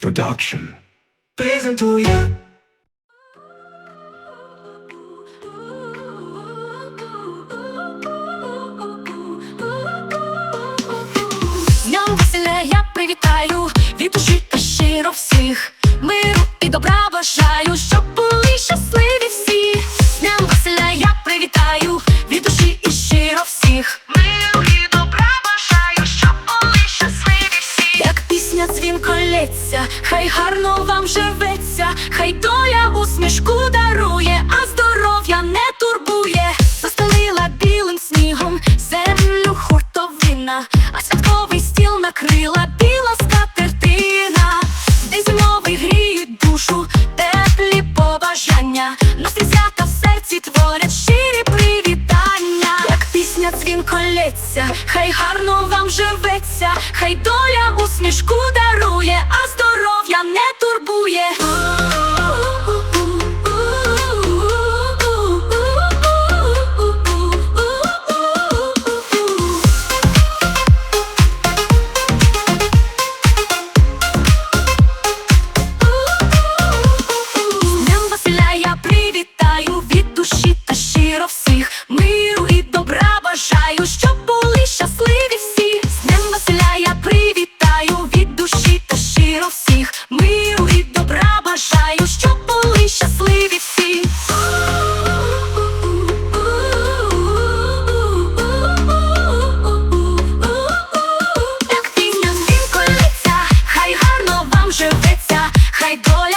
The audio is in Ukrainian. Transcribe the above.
Production презентує З днем весілля я привітаю від душі дзвінко хай гарно вам живеться, хай доля усмішку дарує, а здоров'я не турбує, застелила білим снігом землю хуртовина, а святковий стіл накрила біла скатертина, де зимовий гріють душу, теплі побажання, настрій свята в серці творять щирі дзвінко лється, хай гарно вам живеться, хай доля усмішку дарує, а здоров'я не турбує. Всіх Миру і добра бажаю, щоб були щасливі всі. Як пісня колється, хай гарно вам живеться, хай доля